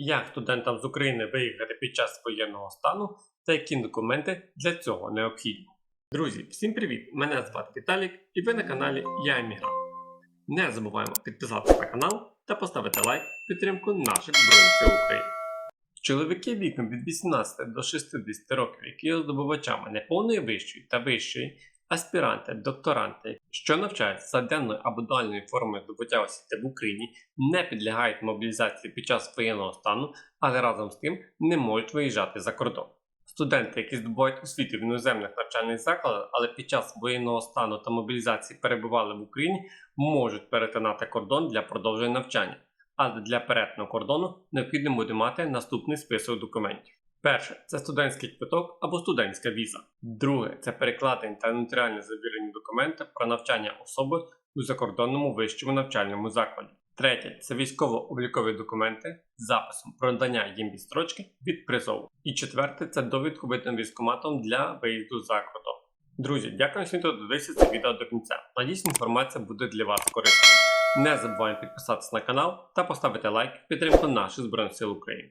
як студентам з України виїхати під час воєнного стану та які документи для цього необхідні. Друзі, всім привіт! Мене звати Віталік і ви на каналі Я Емігрант. Не забуваємо підписатися на канал та поставити лайк в підтримку наших Збройних сил України. Чоловіки віком від 18 до 60 років, які є здобувачами неповної вищої та вищої, аспіранти, докторанти, що навчаються за денною або дуальною формою здобуття освіти в Україні, не підлягають мобілізації під час воєнного стану, але разом з тим не можуть виїжджати за кордон. Студенти, які здобувають освіту в іноземних навчальних закладах, але під час воєнного стану та мобілізації перебували в Україні, можуть перетинати кордон для продовження навчання. Але для перетину кордону необхідно буде мати наступний список документів. Перше це студентський квиток або студентська віза. Друге це перекладені та нотаріально завірені документи про навчання особи у закордонному вищому навчальному закладі. Третє це військово-облікові документи з записом про надання їм відстрочки від призову. І четверте це довідку видно військоматом для виїзду за кордон. Друзі, дякую, що додивилися це відео до кінця. Надіюсь, інформація буде для вас корисною. Не забуваємо підписатися на канал та поставити лайк підтримку наших Збройних сил України.